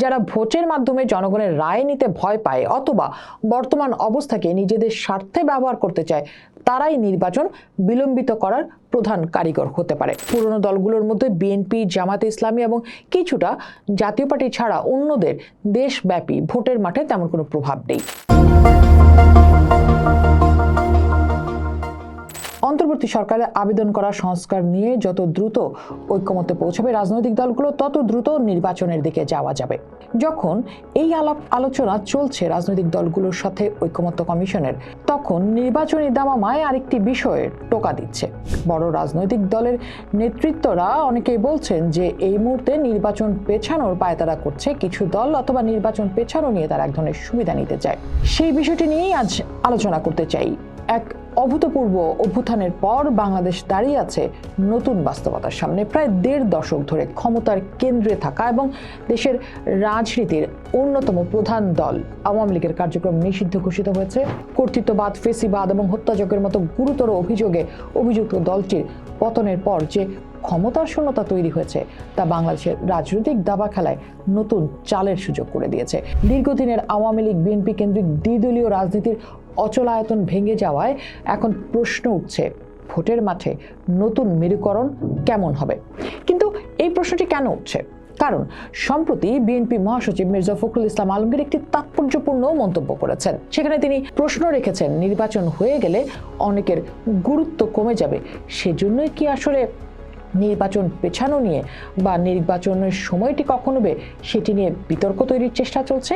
যারা ভোটের মাধ্যমে জনগণের রায় নিতে ভয় পায় অথবা বর্তমান অবস্থাকে নিজেদের স্বার্থে ব্যবহার করতে চায়, তারাই নির্বাচন বিলম্বিত করার প্রধান কারিগর হতে পারে। পুরনো দলগুলোর মধ্যে বিএনপি জামাতে ইসলামী এবং কিছুটা জাতীয় পার্টি ছাড়া অন্যদের দেশব্যাপী ভোটের মাঠে তেমন কোনো প্রভাব নেই। অন্তর্বর্তী সরকারের আবেদন করা সংস্কার নিয়ে যত দ্রুত ঐক্যমত্যে পৌঁছাবে রাজনৈতিক দলগুলো, তত দ্রুত নির্বাচনের দিকে যাওয়া যাবে। যখন এই আলাপ, আলোচনা চলছে রাজনৈতিক দলগুলোর সাথে ঐক্যমত্য কমিশনের, তখন নির্বাচনী দামামায় আরেকটি বিষয়ে টোকা দিচ্ছে। বড় রাজনৈতিক দলের নেতৃত্বরা অনেকেই বলছেন যে এই মুহূর্তে নির্বাচন পেছানোর পায়তারা করছে। কিছু দল অথবা নির্বাচন পেছানো নিয়ে তারা এক ধরনের সুবিধা নিতে চায়। সেই বিষয়টি নিয়েই আজ আলোচনা করতে চাই। এক অভূতপূর্ব অভ্যুত্থানের পর বাংলাদেশ দাঁড়িয়ে আছে নতুন বাস্তবতার সামনে। প্রায় দেড় দশক ধরে ক্ষমতার কেন্দ্রে থাকা এবং দেশের রাজনীতির অন্যতম প্রধান দল আওয়ামী লীগের কার্যক্রম নিষিদ্ধ ঘোষিত হয়েছে। কর্তৃত্ববাদ, ফেসিবাদ এবং হত্যাযজ্ঞের মতো গুরুতর অভিযোগে অভিযুক্ত দলটির পতনের পর যে ক্ষমতার শূন্যতা তৈরি হয়েছে, তা বাংলাদেশের রাজনৈতিক দাবা খেলায় নতুন চালের সুযোগ করে দিয়েছে। দীর্ঘদিনের আওয়ামী লীগ, বিএনপি কেন্দ্রিক দ্বিদলীয় রাজনীতির অচলায়তন ভেঙে যাওয়ায় এখন প্রশ্ন উঠছে, ভোটের মাঠে নতুন মেরুকরণ কেমন হবে? কিন্তু এই প্রশ্নটি কেন উঠছে? কারণ সম্প্রতি বিএনপি মহাসচিব মির্জা ফখরুল ইসলাম আলমগীর একটি তাৎপর্যপূর্ণ মন্তব্য করেছেন। সেখানে তিনি প্রশ্ন রেখেছেন, নির্বাচন হয়ে গেলে অনেকের গুরুত্ব কমে যাবে। সেজন্যই কি আসলে নির্বাচন পেছানো নিয়ে বা নির্বাচনের সময়টি কখন হবে সেটি নিয়ে বিতর্ক তৈরির চেষ্টা চলছে।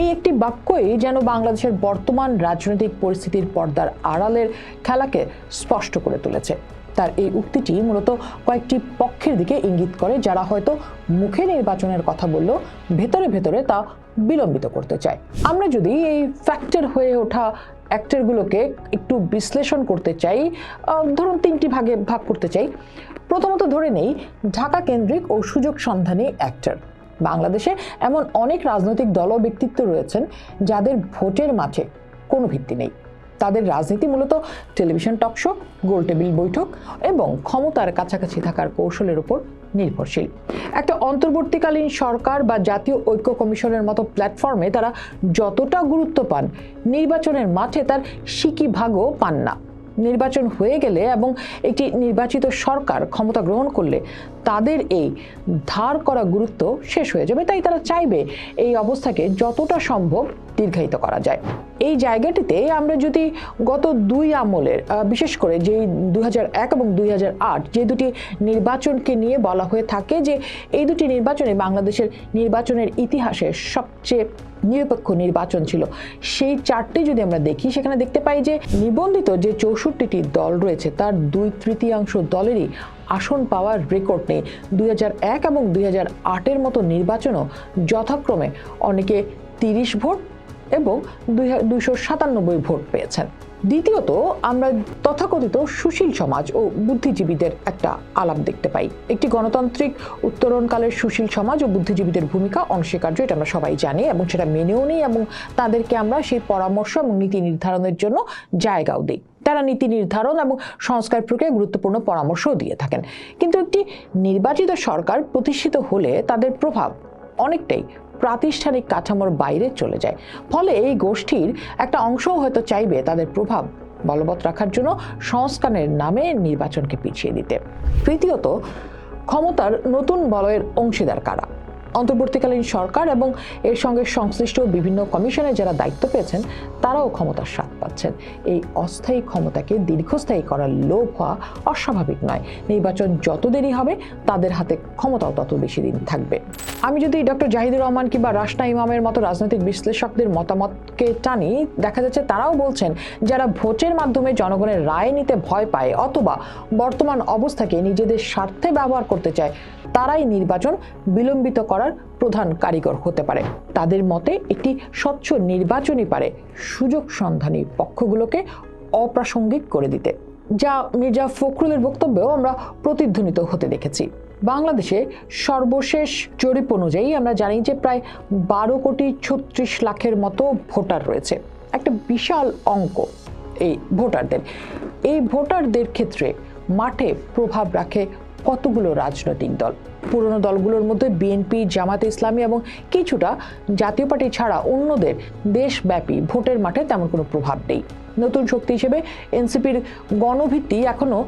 এই একটি বাক্যই যেন বাংলাদেশের বর্তমান রাজনৈতিক পরিস্থিতির পর্দার আড়ালের খেলাকে স্পষ্ট করে তুলেছে। তার এই উক্তিটি মূলত কয়েকটি পক্ষের দিকে ইঙ্গিত করে, যারা হয়তো মুখে নির্বাচনের কথা বললেও ভেতরে ভেতরে তা বিলম্বিত করতে চায়। আমরা যদি এই ফ্যাক্টর হয়ে ওঠা অ্যাক্টরগুলোকে একটু বিশ্লেষণ করতে চাই ধরুন তিনটি ভাগে ভাগ করতে চাই। প্রথমত ধরে নেই, ঢাকা কেন্দ্রিক ও সুযোগ সন্ধানী অ্যাক্টর বাংলাদেশে এমন অনেক রাজনৈতিক দল ও ব্যক্তিত্ব রয়েছেন যাদের ভোটের মাঠে কোনো ভিত্তি নেই। তাদের রাজনীতি মূলত টেলিভিশন টকশো গোলটেবিল বৈঠক এবং ক্ষমতার কাছাকাছি থাকার কৌশলের উপর নির্ভরশীল। একটা অন্তর্বর্তীকালীন সরকার বা জাতীয় ঐক্য কমিশনের মতো প্ল্যাটফর্মে তারা যতটা গুরুত্ব পান, নির্বাচনের মাঠে তার সিকি ভাগও পান না। নির্বাচন হয়ে গেলে এবং একটি নির্বাচিত সরকার ক্ষমতা গ্রহণ করলে তাদের এই ধার করা গুরুত্ব শেষ হয়ে যাবে। তাই তারা চাইবে এই অবস্থাকে যতটা সম্ভব দীর্ঘায়িত করা যায়। এই জায়গাটিতে আমরা যদি গত দুই আমলের বিশেষ করে যেই এক এবং দুই হাজার আট যে দুটি নির্বাচনকে নিয়ে বলা হয়ে থাকে যে এই দুটি নির্বাচনে বাংলাদেশের নির্বাচনের ইতিহাসে সবচেয়ে নিরপেক্ষ নির্বাচন ছিল। সেই চারটি যদি আমরা দেখি, সেখানে দেখতে পাই যে নিবন্ধিত যে চৌষট্টিটি দল রয়েছে, তার দুই তৃতীয়াংশ দলেরই আসন পাওয়ার রেকর্ড নেই। দুই এবং দুই হাজার আটের মতো নির্বাচনও যথাক্রমে অনেকে তিরিশ ভোট এবং দুই দুইশো সাতানব্বই ভোট পেয়েছেন। দ্বিতীয়ত, আমরা তথাকথিত সুশীল সমাজ ও বুদ্ধিজীবীদের একটা আলাপ দেখতে পাই। একটি গণতান্ত্রিক উত্তরণকালের সুশীল সমাজ ও বুদ্ধিজীবীদের ভূমিকা অনস্বীকার্য এটা আমরা সবাই জানি এবং সেটা মেনেও নিই এবং তাদেরকে আমরা সেই পরামর্শ এবং নীতি নির্ধারণের জন্য জায়গাও দিই। তারা নীতি নির্ধারণ এবং সংস্কার প্রক্রিয়ায় গুরুত্বপূর্ণ পরামর্শও দিয়ে থাকেন। কিন্তু একটি নির্বাচিত সরকার প্রতিষ্ঠিত হলে তাদের প্রভাব অনেকটাই প্রাতিষ্ঠানিক কাঠামোর বাইরে চলে যায়। ফলে এই গোষ্ঠীর একটা অংশও হয়তো চাইবে তাদের প্রভাব বলবৎ রাখার জন্য সংস্কারের নামে নির্বাচনকে পিছিয়ে দিতে। তৃতীয়ত, ক্ষমতার নতুন বলয়ের অংশীদার কারা? অন্তর্বর্তীকালীন সরকার এবং এর সঙ্গে সংশ্লিষ্ট বিভিন্ন কমিশনে যারা দায়িত্ব পেয়েছেন, তারাও ক্ষমতার স্বাদ পাচ্ছেন। এই অস্থায়ী ক্ষমতাকে দীর্ঘস্থায়ী করার লোভ হওয়া অস্বাভাবিক নয়। নির্বাচন যত দেরি হবে, তাদের হাতে ক্ষমতাও তত বেশি দিন থাকবে। আমি যদি ডক্টর জাহিদুর রহমান কিংবা রাশনা ইমামের মতো রাজনৈতিক বিশ্লেষকদের মতামতকে টানি, দেখা যাচ্ছে তারাও বলছেন, যারা ভোটের মাধ্যমে জনগণের রায় নিতে ভয় পায় অথবা বর্তমান অবস্থাকে নিজেদের স্বার্থে ব্যবহার করতে চায় তারাই নির্বাচন বিলম্বিত করার প্রধান কারিগর হতে পারে। তাদের মতে একটি স্বচ্ছ নির্বাচনই পারে সুযোগ সন্ধানী পক্ষগুলোকে অপ্রাসঙ্গিক করে দিতে। যা মির্জা ফখরুলের বক্তব্যেও আমরা প্রতিধ্বনিত হতে দেখেছি। বাংলাদেশে সর্বশেষ জরিপ অনুযায়ী আমরা জানি যে প্রায় বারো কোটি ছত্রিশ লাখের মতো ভোটার রয়েছে। একটা বিশাল অঙ্ক এই ভোটারদের। এই ভোটারদের ক্ষেত্রে মাঠে প্রভাব রাখে কতগুলো রাজনৈতিক দল? পুরনো দলগুলোর মধ্যে বিএনপি, জামাতে ইসলামী এবং কিছুটা জাতীয় পার্টি ছাড়া অন্যদের দেশব্যাপী ভোটের মাঠে তেমন কোনো প্রভাব নেই। নতুন শক্তি হিসেবে এনসিপির গণভিত্তি এখনও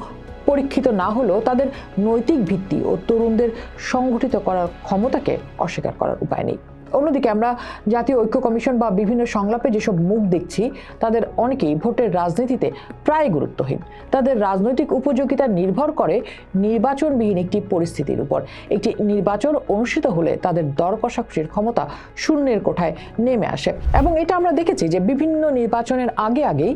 পরীক্ষিত না হলেও তাদের নৈতিক ভিত্তি ও তরুণদের সংগঠিত করার ক্ষমতাকে অস্বীকার করার উপায় নেই। অন্যদিকে আমরা জাতীয় ঐক্য কমিশন বা বিভিন্ন সংলাপে যেসব মুখ দেখছি, তাদের অনেকেই ভোটের রাজনীতিতে প্রায় গুরুত্বহীন। তাদের রাজনৈতিক উপযোগিতা নির্ভর করে নির্বাচনবিহীন একটি পরিস্থিতির উপর। একটি নির্বাচন অনুষ্ঠিত হলে তাদের দর কষাকষির ক্ষমতা শূন্যের কোঠায় নেমে আসে। এবং এটা আমরা দেখেছি যে বিভিন্ন নির্বাচনের আগে আগেই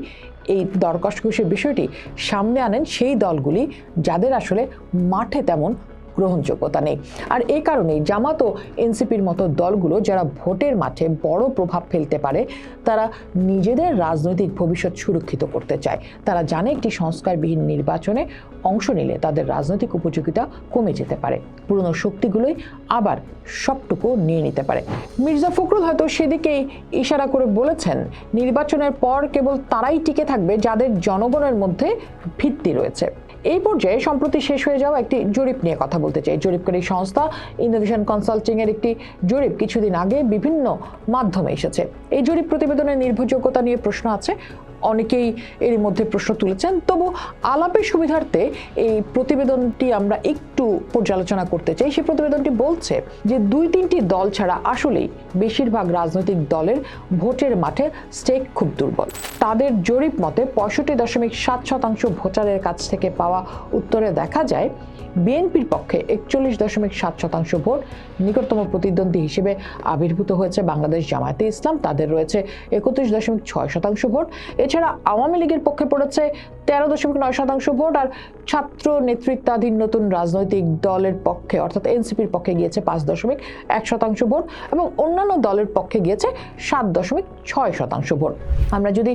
এই দর কষাকষির বিষয়টি সামনে আনেন সেই দলগুলি যাদের আসলে মাঠে তেমন গ্রহণযোগ্যতা নেই। আর এই কারণেই জামাত ও এনসিপির মতো দলগুলো যারা ভোটের মাঠে বড় প্রভাব ফেলতে পারে, তারা নিজেদের রাজনৈতিক ভবিষ্যৎ সুরক্ষিত করতে চায়। তারা জানে একটি সংস্কারবিহীন নির্বাচনে অংশ নিলে তাদের রাজনৈতিক উপযোগিতা কমে যেতে পারে। পুরনো শক্তিগুলোই আবার সবটুকু নিয়ে নিতে পারে। মির্জা ফখরুল হয়তো সেদিকেই ইশারা করে বলেছেন, নির্বাচনের পর কেবল তারাই টিকে থাকবে যাদের জনগণের মধ্যে ভিত্তি রয়েছে। এই পর্যায়ে সম্প্রতি শেষ হয়ে যাওয়া একটি জরিপ নিয়ে কথা বলতে চাই। জরিপকারী সংস্থা ইনোভেশন কনসাল্টিংয়ের একটি জরিপ কিছুদিন আগে বিভিন্ন মাধ্যমে এসেছে। এই জরিপ প্রতিবেদনের নির্ভরযোগ্যতা নিয়ে প্রশ্ন আছে। অনেকেই এর মধ্যে প্রশ্ন তুলেছেন। তবু আলাপের সুবিধার্থে এই প্রতিবেদনটি আমরা একটু পর্যালোচনা করতে চাই। সেই প্রতিবেদনটি বলছে যে দুই তিনটি দল ছাড়া আসলেই বেশিরভাগ রাজনৈতিক দলের ভোটের মাঠে স্টেক খুব দুর্বল। তাদের জরিপ মতে পঁয়ষট্টি দশমিক সাত শতাংশ ভোটারের কাছ থেকে পাওয়া উত্তরে দেখা যায়, বিএনপির পক্ষে একচল্লিশ দশমিক সাত শতাংশ ভোট নিকটতম প্রতিদ্বন্দ্বী হিসেবে আবির্ভূত হয়েছে বাংলাদেশ জামায়াতে ইসলাম। তাদের রয়েছে একত্রিশ দশমিক ছয় শতাংশ ভোট। এছাড়া আওয়ামী লীগের পক্ষে পড়েছে তেরো দশমিক নয় শতাংশ ভোট আর ছাত্র নেতৃত্বাধীন নতুন রাজনৈতিক দলের পক্ষে, অর্থাৎ এনসিপির পক্ষে গিয়েছে পাঁচ দশমিক এক শতাংশ ভোট এবং অন্যান্য দলের পক্ষে গিয়েছে সাত দশমিক ছয় শতাংশ ভোট। আমরা যদি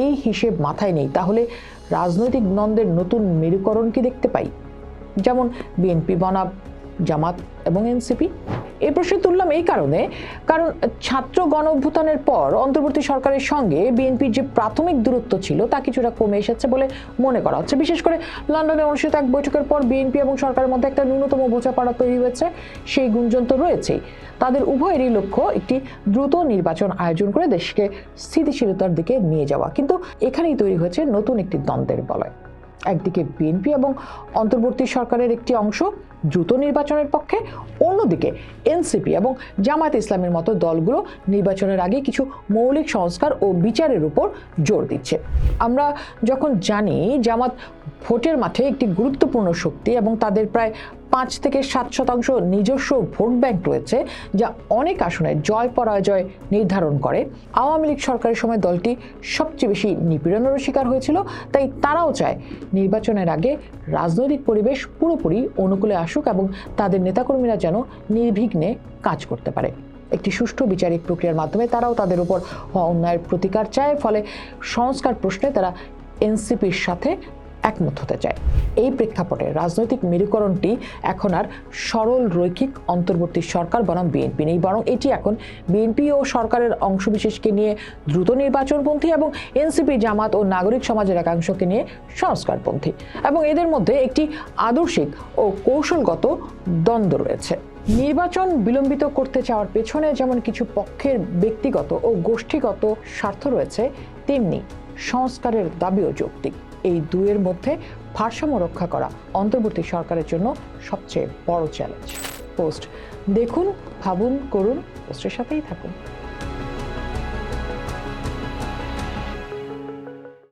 এই হিসেব মাথায় নেই, তাহলে রাজনৈতিক দ্বন্দ্বের নতুন মেরুকরণ কি দেখতে পাই? যেমন বিএনপি বনাম, জামাত এবং এনসিপি। এই প্রশ্ন তুললাম এই কারণে, কারণ ছাত্র গণ অভ্যুত্থানের পর অন্তর্বর্তী সরকারের সঙ্গে বিএনপির যে প্রাথমিক দূরত্ব ছিল তা কিছুটা কমে এসেছে বলে মনে করা হচ্ছে। বিশেষ করে লন্ডনে অনুষ্ঠিত এক বৈঠকের পর বিএনপি এবং সরকারের মধ্যে একটা ন্যূনতম বোঝাপড়া তৈরি হয়েছে। সেই গুঞ্জন তো রয়েছেই। তাদের উভয়েরই লক্ষ্য একটি দ্রুত নির্বাচন আয়োজন করে দেশকে স্থিতিশীলতার দিকে নিয়ে যাওয়া। কিন্তু এখানেই তৈরি হয়েছে নতুন একটি দ্বন্দ্বের বলয়। একদিকে বিএনপি এবং অন্তর্বর্তী সরকারের একটি অংশ দ্রুত নির্বাচনের পক্ষে, অন্যদিকে এনসিপি এবং জামায়াত ইসলামের মতো দলগুলো নির্বাচনের আগে কিছু মৌলিক সংস্কার ও বিচারের উপর জোর দিচ্ছে। আমরা যখন জানি জামাত ভোটের মাঠে একটি গুরুত্বপূর্ণ শক্তি এবং তাদের প্রায় পাঁচ থেকে সাত শতাংশ নিজস্ব ভোট ব্যাংক রয়েছে, যা অনেক আসনে জয় পরাজয় নির্ধারণ করে। আওয়ামী লীগ সরকারের সময় দলটি সবচেয়ে বেশি নিপীড়নেরও শিকার হয়েছিল, তাই তারাও চায় নির্বাচনের আগে রাজনৈতিক পরিবেশ পুরোপুরি অনুকূলে আসুক এবং তাদের নেতাকর্মীরা যেন নির্বিঘ্নে কাজ করতে পারে। একটি সুষ্ঠু বিচারিক প্রক্রিয়ার মাধ্যমে তারাও তাদের উপর অন্যায়ের প্রতিকার চায়, ফলে সংস্কার প্রশ্নে তারা এনসিপির সাথে একমত হতে চায়। এই প্রেক্ষাপটে রাজনৈতিক মেরুকরণটি এখন আর সরল রৈখিক অন্তর্বর্তী সরকার বনাম বিএনপি নেই, বরং এটি এখন বিএনপি ও সরকারের অংশবিশেষকে নিয়ে দ্রুত নির্বাচনপন্থী এবং এনসিপি, জামাত ও নাগরিক সমাজের একাংশকে নিয়ে সংস্কারপন্থী এবং এদের মধ্যে একটি আদর্শিক ও কৌশলগত দ্বন্দ্ব রয়েছে। নির্বাচন বিলম্বিত করতে চাওয়ার পেছনে যেমন কিছু পক্ষের ব্যক্তিগত ও গোষ্ঠীগত স্বার্থ রয়েছে, তেমনি সংস্কারের দাবিও যৌক্তিক। এই দুয়ের মধ্যে ভারসাম্য রক্ষা করা অন্তর্বর্তী সরকারের জন্য সবচেয়ে বড় চ্যালেঞ্জ পোস্ট দেখুন, ভাবুন, করুন পোস্টের সাথেই থাকুন।